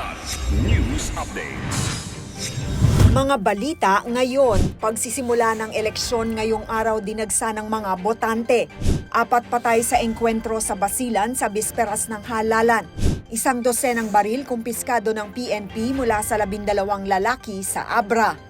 Kidlat News Updates. Mga balita ngayon, pagsisimula ng eleksyon ngayong araw dinagsa ng mga botante. Apat patay sa engkwentro sa Basilan sa bisperas ng halalan. Isang dosenang baril kumpiskado ng PNP mula sa labindalawang lalaki sa Abra.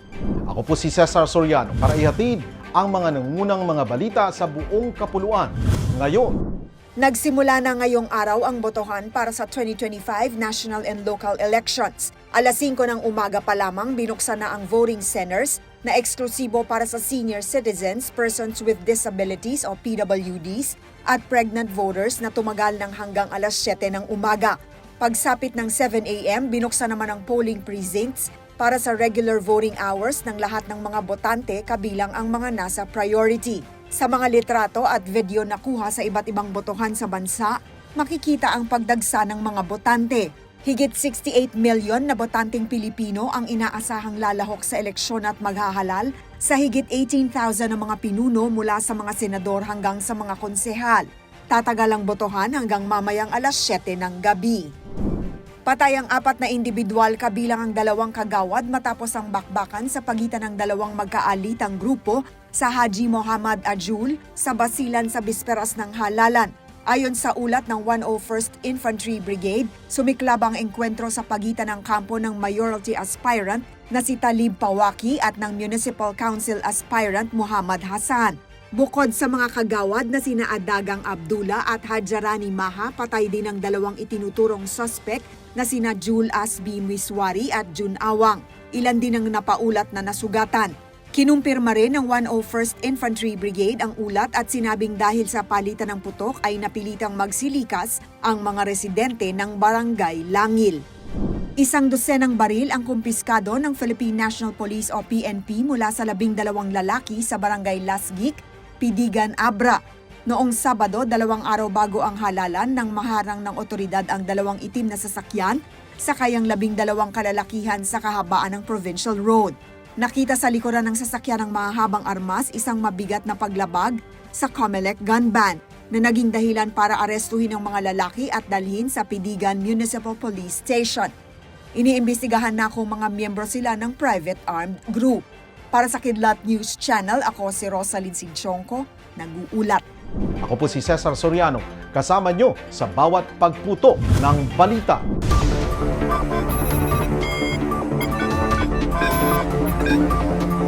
Ako po si Cesar Soriano para ihatid ang mga nangunang mga balita sa buong kapuluan. Ngayon, Nagsimula na ngayong araw ang botohan para sa 2025 national and local elections. Alas 5 ng umaga pa lamang binuksan na ang voting centers na eksklusibo para sa senior citizens, persons with disabilities o PWDs at pregnant voters na tumagal ng hanggang alas 7 ng umaga. Pagsapit ng 7 a.m., binuksan naman ang polling precincts para sa regular voting hours ng lahat ng mga botante kabilang ang mga nasa priority. Sa mga litrato at video na kuha sa iba't ibang botohan sa bansa, makikita ang pagdagsa ng mga botante. Higit 68 million na botanteng Pilipino ang inaasahang lalahok sa eleksyon at maghahalal sa higit 18,000 na mga pinuno mula sa mga senador hanggang sa mga konsehal. Tatagal ang botohan hanggang mamayang alas 7 ng gabi. Patay ang apat na individual kabilang ang dalawang kagawad matapos ang bakbakan sa pagitan ng dalawang magkaalitang grupo sa Haji Muhammad Ajul sa Basilan sa bisperas ng halalan. Ayon sa ulat ng 101st Infantry Brigade, sumiklab ang engkwentro sa pagitan ng kampo ng mayoralty aspirant na si Talib Pawaki at ng Municipal Council aspirant Muhammad Hassan. Bukod sa mga kagawad na sina Adagang Abdullah at Hajarani Maha, patay din ang dalawang itinuturong suspect na sina Jul Asbi Miswari at Jun Awang. Ilan din ang napaulat na nasugatan. Kinumpirma rin ng 101st Infantry Brigade ang ulat at sinabing dahil sa palitan ng putok ay napilitang magsilikas ang mga residente ng barangay Langil. Isang dosenang baril ang kumpiskado ng Philippine National Police o PNP mula sa labing dalawang lalaki sa barangay Lasgik, Pidigan, Abra. Noong Sabado, dalawang araw bago ang halalan nang maharang ng otoridad ang dalawang itim na sasakyan sa kayang labing dalawang kalalakihan sa kahabaan ng Provincial Road. Nakita sa likuran ng sasakyan ng mahahabang armas isang mabigat na paglabag sa Comelec gun ban na naging dahilan para arestuhin ang mga lalaki at dalhin sa Pidigan Municipal Police Station. Iniimbestigahan na kung mga miyembro sila ng private armed group. Para sa Kidlat News Channel, ako si Rosalind Sinchonko, nag-uulat. ako po si Cesar Soriano kasama nyo sa bawat pagputo ng balita. Kidlat